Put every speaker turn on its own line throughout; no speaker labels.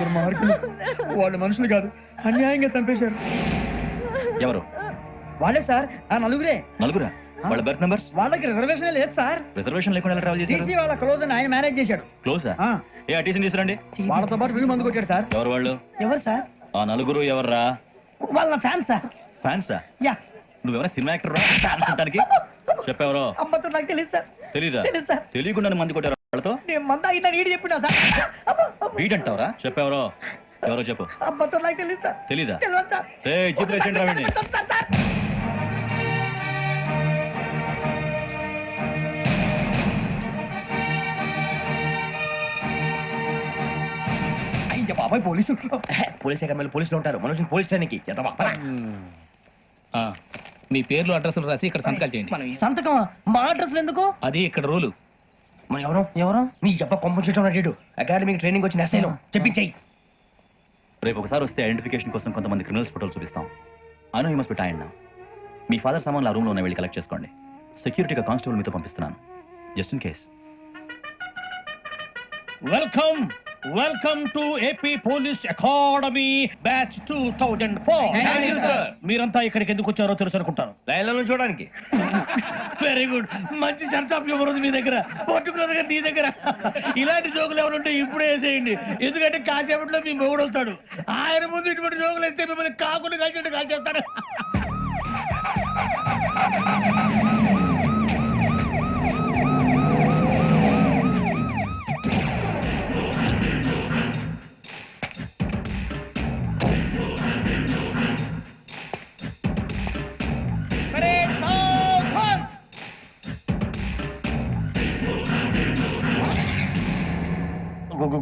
దుర్మార్గులు వాళ్ళు మనుషులు కాదు. అన్యాయంగా చంపేశారు.
ఎవరు?
వాళ్ళే సార్. ఆ నలుగురే.
నలుగురా? వాళ్ళ బర్త్ నంబర్స్?
వాళ్ళకి రిజర్వేషన్ లేదు సార్.
రిజర్వేషన్ లేకుండా ఎలా ట్రావెల్ చేశారు?
టీసీ వాళ్ళ క్లోజ్ అని ఆయన మేనేజ్ చేశాడు.
క్లోజా?
ఆ,
ఏ టీసీని తీసుకురండి.
వాళ్ళతో పాటు వీళ్ళు మందు కొట్టాడు సార్.
ఎవరు వాళ్ళు?
ఎవరు సార్?
ఆ నలుగురు ఎవర్రా?
వాళ్ళ ఫ్యాన్ సార్.
ఫ్యాన్సా?
యా.
నువ్వెవరా సినిమా యాక్టర్ ఫ్యాన్స్ అంటానికి చెప్పెవరో?
అమ్మతో నాకు తెలియదు సార్.
తెలీదా?
తెలీదు సార్.
తెలియకుండా మంది కొట్టారు వాళ్ళతో?
నేను మంద అయినా నీడి చెప్పినా సార్.
అంటావరా చెప్పెవరో? ఎవరో చెప్పు.
అమ్మతో నాకు తెలియదు సార్
తెలీదా?
తెలియదు సార్
ఏ జీప్ రేసండి రావండి
సార్, సార్. అయ్య బాబాయ్ పోలీసు
పోలీస్ అకాడమీలో పోలీసులు ఉంటారు. మనుషులు పోలీస్ ట్రైనింగ్ ఎదవా
ఆ, మీ పేర్లు అడ్రస్లు రాసి ఇక్కడ సంతకాలు చేయండి.
సంతకం మా అడ్రస్ ఎందుకు?
అది ఇక్కడ రూలు.
మనం ఎవరు?
ఎవరు?
నీ అబ్బా పంపించడం అడిగాడు అకాడమిక్ ట్రైనింగ్ వచ్చిన ఎస్ఐలో చెప్పించాయి
రేపు ఒకసారి వస్తే ఐడెంటిఫికేషన్ కోసం కొంతమంది క్రిమినల్స్ ఫోటోలు చూపిస్తాం. I know you must be tired నా మీ ఫాదర్ సామాన్లు ఆ రూమ్లో ఉన్న వెళ్ళి కలెక్ట్ చేసుకోండి. సెక్యూరిటీగా కానిస్టేబుల్ మీతో పంపిస్తున్నాను. Just in case
welcome welcome to AP police academy batch two thousand four. మీరంతా ఇక్కడికి ఎందుకు వచ్చారో తెలుసు అనుకుంటాను.
లైన్లో చూడడానికి.
వెరీ గుడ్ మంచి చర్చ ఆఫ్ హ్యూమర్ ఉంది మీ దగ్గర. పర్టికులర్గా నీ దగ్గర. ఇలాంటి జోకులు ఎవరు ఉంటే ఇప్పుడే వేసేయండి. ఎందుకంటే కాసేపట్లో మీ మొగుడు వస్తాడు. ఆయన ముందు ఇటువంటి జోకులు వేస్తే మిమ్మల్ని కాకుండా కాల్చేట్టు కాల్చేస్తాడు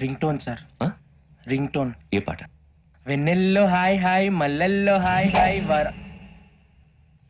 Ringtone sir? రింగ్ టోన్
ఏ పాట?
వెన్నెల్లో హాయ్ హాయ్ మల్లెల్లో హాయ్ హాయ్ వర